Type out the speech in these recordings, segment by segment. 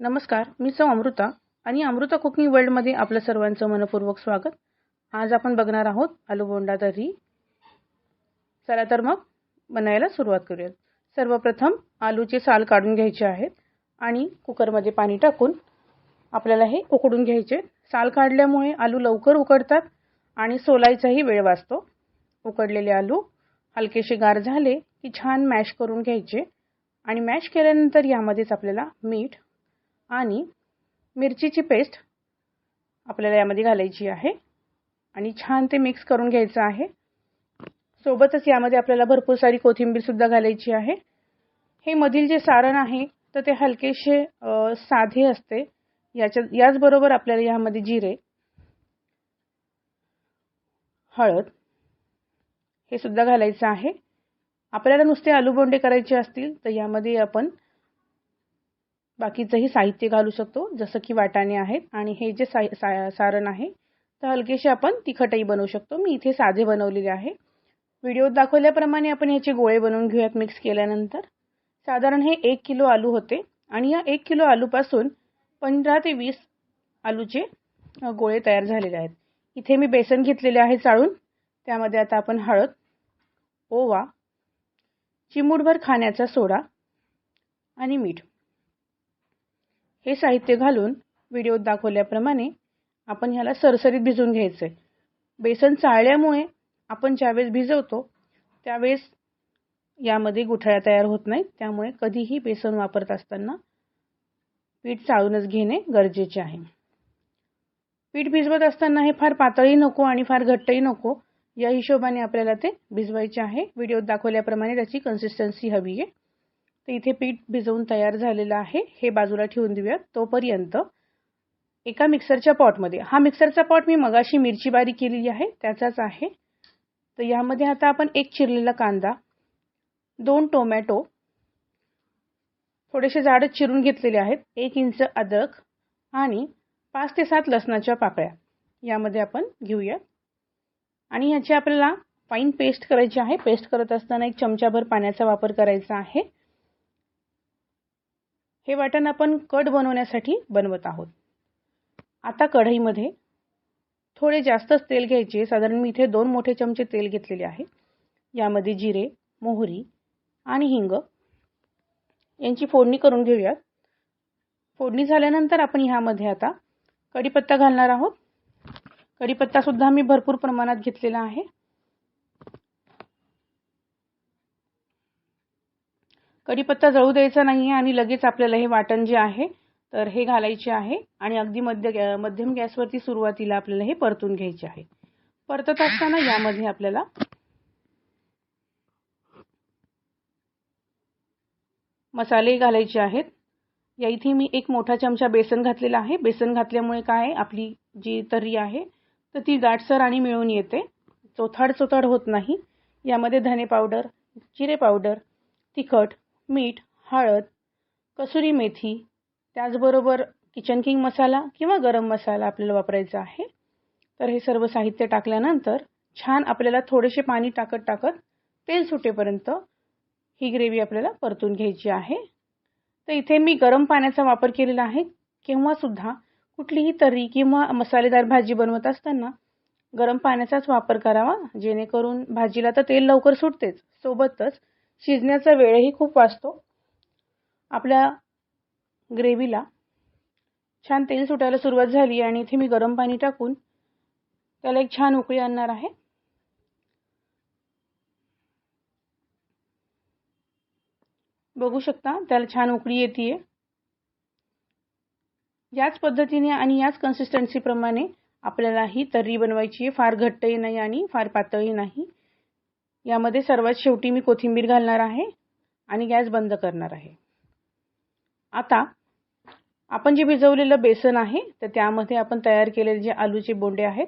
नमस्कार मी सौ अमृता आणि अमृता कुकिंग वर्ल्डमध्ये आपलं सर्वांचं मनपूर्वक स्वागत. आज आपण बघणार आहोत आलू बोंडा तर्री. चला तर मग बनायला सुरुवात करूयात. सर्वप्रथम आलूचे साल काढून घ्यायचे आहेत आणि कुकरमध्ये पाणी टाकून आपल्याला हे उकडून घ्यायचे. साल काढल्यामुळे आलू लवकर उकडतात आणि सोलायचाही वेळ वाचतो. उकडलेले आलू हलकेसे गार झाले की छान मॅश करून घ्यायचे आणि मॅश केल्यानंतर यामध्येच आपल्याला मीठ आणि मिरचीची पेस्ट आपल्याला यामध्ये घालायची आहे. आणि छान ते मिक्स करून घ्यायचं आहे. सोबतच यामध्ये आपल्याला भरपूर सारी कोथिंबीरसुद्धा घालायची आहे. हे मधील जे सारण आहे तर ते हलकेसे साधे असते. याच्या याचबरोबर आपल्याला यामध्ये जिरे हळद हे सुद्धा घालायचं आहे. आपल्याला नुसते आलू बोंडे करायचे असतील तर यामध्ये आपण बाकीचंही साहित्य घालू शकतो जसं की वाटाणे आहेत आणि हे जे सा, सा सारण आहे तर हलकेशी आपण तिखटही बनवू शकतो. मी इथे साधे बनवलेले आहे. व्हिडिओत दाखवल्याप्रमाणे आपण याचे गोळे बनवून घेऊयात मिक्स केल्यानंतर. साधारण हे एक किलो आलू होते आणि या एक किलो आलूपासून पंधरा ते वीस आलूचे गोळे तयार झालेले आहेत. इथे मी बेसन घेतलेले आहे चाळून. त्यामध्ये आता आपण हळद ओवा चिमूटभर खाण्याचा सोडा आणि मीठ. हे साहित्य घालून व्हिडिओत दाखवल्याप्रमाणे आपण ह्याला सरसरीत भिजून घ्यायचं आहे बेसन चाळल्यामुळे आपण ज्यावेळेस भिजवतो त्यावेळेस यामध्ये गुठळ्या तयार होत नाहीत. त्यामुळे कधीही बेसन वापरत असताना पीठ चाळूनच घेणे गरजेचे आहे. पीठ भिजवत असताना हे फार पातळी नको आणि फार घट्टही नको. या हिशोबाने आपल्याला ते भिजवायचे आहे. व्हिडिओत दाखवल्याप्रमाणे त्याची कन्सिस्टन्सी हवी आहे. तर इथे पीठ भिजवून तयार झालेलं आहे. हे बाजूला ठेवून देऊयात. तोपर्यंत एका मिक्सरच्या पॉटमध्ये हा मिक्सरचा पॉट मी मगाशी मिरची बारीक केलेली आहे त्याचाच आहे. तर यामध्ये आता आपण एक चिरलेला कांदा दोन टोमॅटो थोडेसे जाडच चिरून घेतलेले आहेत एक इंच अद्रक आणि पाच ते सात लसणाच्या पाकळ्या. यामध्ये आपण घेऊया आणि ह्याची आपल्याला फाईन पेस्ट करायची आहे. पेस्ट करत असताना एक चमचाभर पाण्याचा वापर करायचा आहे. हे वाटण आपण कट बनवण्यासाठी बनवत आहोत. आता कढईमध्ये थोडे जास्तच तेल घ्यायचे. साधारण मी इथे दोन मोठे चमचे तेल घेतलेले आहे. यामध्ये जिरे मोहरी आणि हिंग. यांची फोडणी करून घेऊयात. फोडणी झाल्यानंतर आपण ह्यामध्ये आता कढीपत्ता घालणार आहोत. कढीपत्तासुद्धा मी भरपूर प्रमाणात घेतलेला आहे. कढीपत्ता जळू द्यायचा नाही आहे आणि लगेच आपल्याला हे वाटण जे आहे तर हे घालायचे आहे आणि अगदी मध्य मध्यम गॅसवरती सुरुवातीला आपल्याला हे परतून घ्यायचे आहे. परतत असताना यामध्ये आपल्याला मसाले घालायचे आहेत. या इथे मी एक मोठा चमचा बेसन घातलेला आहे. बेसन घातल्यामुळे काय आपली जी तर्री आहे तर ती गाठसर आणि मिळून येते. चोथाड चोथाड होत नाही. यामध्ये धने पावडर जिरे पावडर तिखट मीठ हळद कसुरी मेथी त्याचबरोबर किचन किंग मसाला किंवा गरम मसाला आपल्याला वापरायचा आहे. तर हे सर्व साहित्य टाकल्यानंतर छान आपल्याला थोडेसे पाणी टाकत टाकत तेल सुटेपर्यंत ही ग्रेव्ही आपल्याला परतून घ्यायची आहे. तर इथे मी गरम पाण्याचा वापर केलेला आहे. केव्हासुद्धा कुठलीही तर्री किंवा मसालेदार भाजी बनवत असताना गरम पाण्याचाच वापर करावा. जेणेकरून भाजीला तर तेल लवकर सुटतेच. सोबतच शिजण्याचा वेळही खूप वाचतो. आपल्या ग्रेव्हीला छान तेल सुटायला सुरुवात झाली आणि इथे मी गरम पाणी टाकून त्याला एक छान उकळी आणणार आहे. बघू शकता त्याला छान उकळी येते याच पद्धतीने आणि याच कन्सिस्टन्सीप्रमाणे आपल्याला ही तर्री बनवायची आहे. फार घट्टही नाही आणि फार पातळही नाही. यामध्ये सर्वात शेवटी मी कोथिंबीर घालणार आहे आणि गॅस बंद करणार आहे. आता आपण जे भिजवलेलं बेसन आहे तर त्यामध्ये आपण तयार केलेले जे आलूचे बोंडे आहेत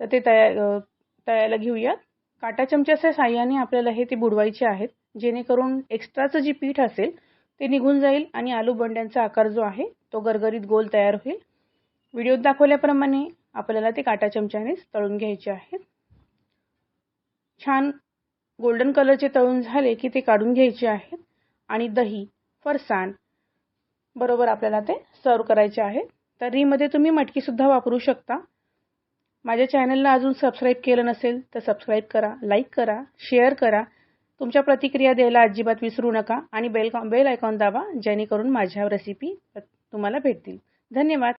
तर ते तया तळायला घेऊयात. काटा चमच्याच्या साह्याने आपल्याला हे ते बुडवायचे आहेत जेणेकरून एक्स्ट्राचं जे पीठ असेल ते निघून जाईल आणि आलू बोंड्यांचा आकार जो आहे तो गरगरीत गोल तयार होईल. व्हिडिओत दाखवल्याप्रमाणे आपल्याला ते काटा चमच्यानेच तळून घ्यायचे आहेत. छान गोल्डन कलरचे तळून झाले की ते काढून घ्यायचे आहेत. आणि दही फरसाण बरोबर आपल्याला ते सर्व करायचे आहे तर्रीमध्ये तुम्ही मटकीसुद्धा वापरू शकता. माझ्या चॅनलला अजून सबस्क्राईब केलं नसेल तर सबस्क्राईब करा लाईक करा शेअर करा. तुमच्या प्रतिक्रिया द्यायला अजिबात विसरू नका आणि बेल बेल आयकॉन दाबा जेणेकरून माझ्या रेसिपी तुम्हाला भेटतील. धन्यवाद.